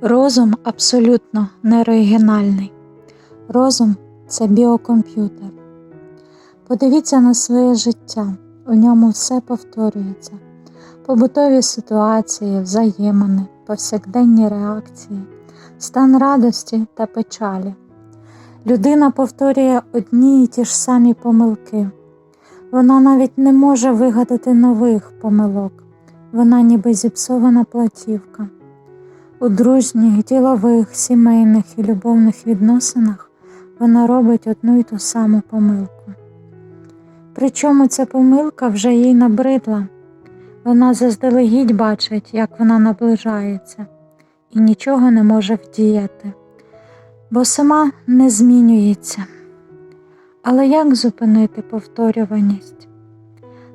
Розум абсолютно не оригінальний. Розум це біокомп'ютер. Подивіться на своє життя, у ньому все повторюється: побутові ситуації, взаємини, повсякденні реакції, стан радості та печалі. Людина повторює одні й ті ж самі помилки. Вона навіть не може вигадати нових помилок. Вона ніби зіпсована платівка. У дружніх, ділових, сімейних і любовних відносинах вона робить одну й ту саму помилку. Причому ця помилка вже їй набридла, вона заздалегідь бачить, як вона наближається, і нічого не може вдіяти, бо сама не змінюється. Але як зупинити повторюваність?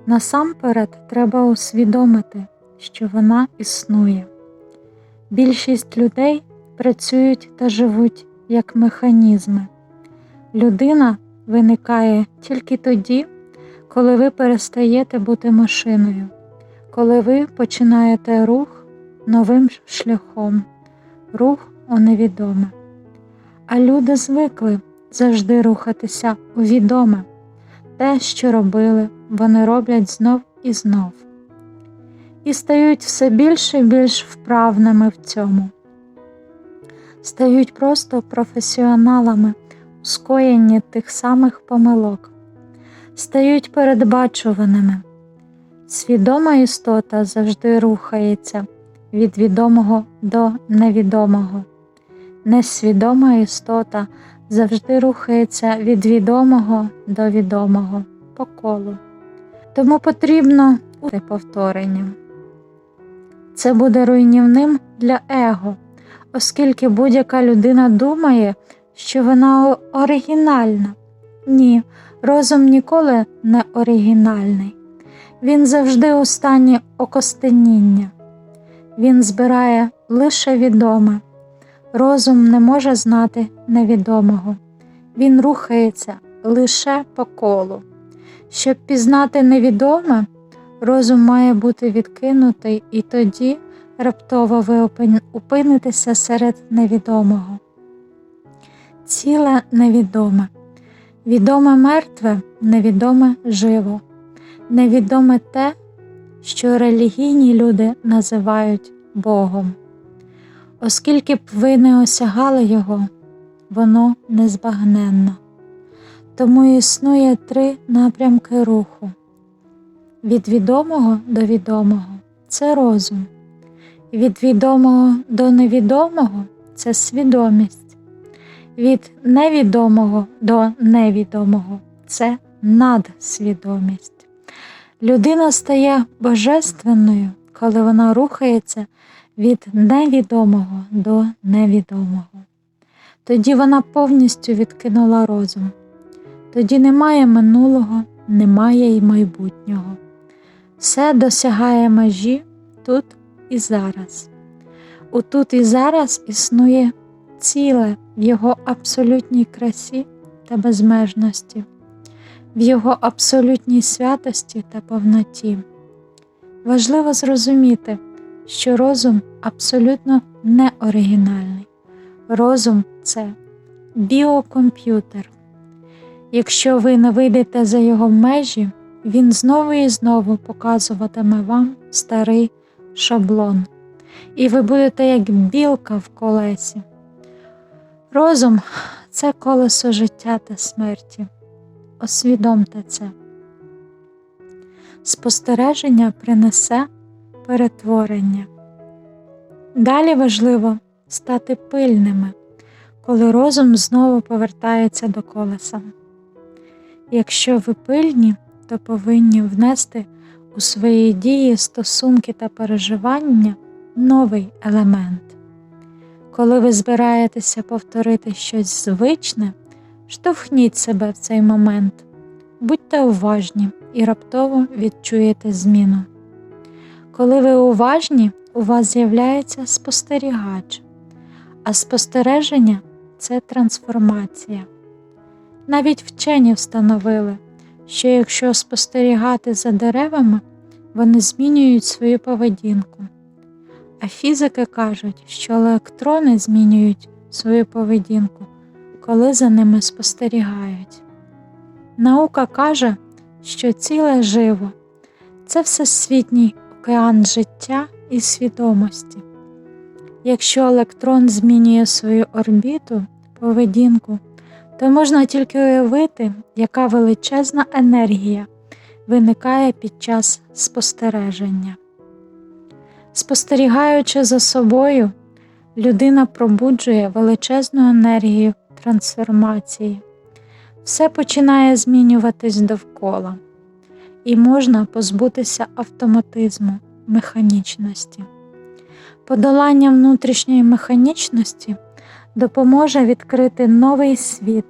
Насамперед треба усвідомити, що вона існує. Більшість людей працюють та живуть як механізми. Людина виникає тільки тоді, коли ви перестаєте бути машиною, коли ви починаєте рух новим шляхом, рух у невідоме. А люди звикли завжди рухатися у відоме. Те, що робили, вони роблять знов і знов і стають все більше і більш вправними в цьому, стають просто професіоналами у скоєнні тих самих помилок, стають передбачуваними. Свідома істота завжди рухається від відомого до невідомого. Несвідома істота завжди рухається від відомого до відомого по колу. Тому потрібно бути повторенням. Це буде руйнівним для его, оскільки будь-яка людина думає, що вона оригінальна. Ні, розум ніколи не оригінальний. Він завжди у стані окостеніння. Він збирає лише відоме. Розум не може знати невідомого. Він рухається лише по колу. Щоб пізнати невідоме, розум має бути відкинутий, і тоді раптово ви опинитеся серед невідомого. Ціле невідоме, відоме мертве, невідоме живо, невідоме те, що релігійні люди називають Богом. Оскільки б ви не осягали його, воно незбагненно. Тому існує три напрямки руху. Від відомого до відомого це розум, від відомого до невідомого це свідомість, від невідомого до невідомого це надсвідомість. Людина стає божественною, коли вона рухається від невідомого до невідомого. Тоді вона повністю відкинула розум. Тоді немає минулого, немає й майбутнього. Все досягає межі тут і зараз. У тут і зараз існує ціле в його абсолютній красі та безмежності, в його абсолютній святості та повноті. Важливо зрозуміти, що розум абсолютно не оригінальний. Розум це біокомп'ютер. Якщо ви не вийдете за його межі, він знову і знову показуватиме вам старий шаблон, і ви будете як білка в колесі. Розум це колесо життя та смерті. Освідомте це. Спостереження принесе перетворення. Далі важливо стати пильними, коли розум знову повертається до колеса. Якщо ви пильні, то повинні внести у свої дії, стосунки та переживання новий елемент. Коли ви збираєтеся повторити щось звичне, штовхніть себе в цей момент, будьте уважні і раптово відчуєте зміну. Коли ви уважні, у вас з'являється спостерігач, а спостереження це трансформація. Навіть вчені встановили, що якщо спостерігати за деревами, вони змінюють свою поведінку. А фізики кажуть, що електрони змінюють свою поведінку, коли за ними спостерігають. Наука каже, що ціле живо це всесвітній океан життя і свідомості. Якщо електрон змінює свою орбіту, поведінку, то можна тільки уявити, яка величезна енергія виникає під час спостереження. Спостерігаючи за собою, людина пробуджує величезну енергію трансформації. Все починає змінюватись довкола, і можна позбутися автоматизму, механічності. Подолання внутрішньої механічності допоможе відкрити новий світ,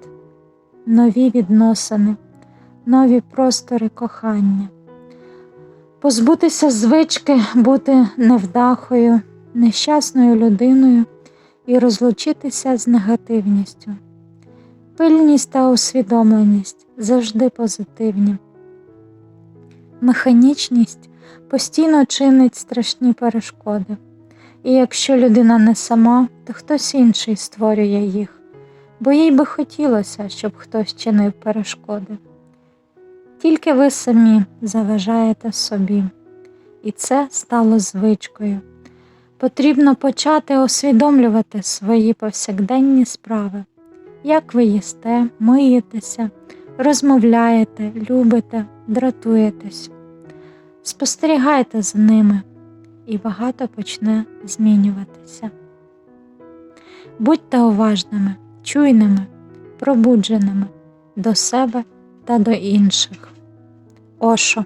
нові відносини, нові простори кохання, позбутися звички бути невдахою, нещасною людиною і розлучитися з негативністю. Пильність та усвідомленість завжди позитивні. Механічність постійно чинить страшні перешкоди. І якщо людина не сама, то хтось інший створює їх, бо їй би хотілося, щоб хтось чинив перешкоди. Тільки ви самі заважаєте собі, і це стало звичкою. Потрібно почати усвідомлювати свої повсякденні справи, як ви їсте, миєтеся, розмовляєте, любите, дратуєтесь. Спостерігайте за ними і багато почне змінюватися. Будьте уважними, чуйними, пробудженими до себе та до інших. Ошо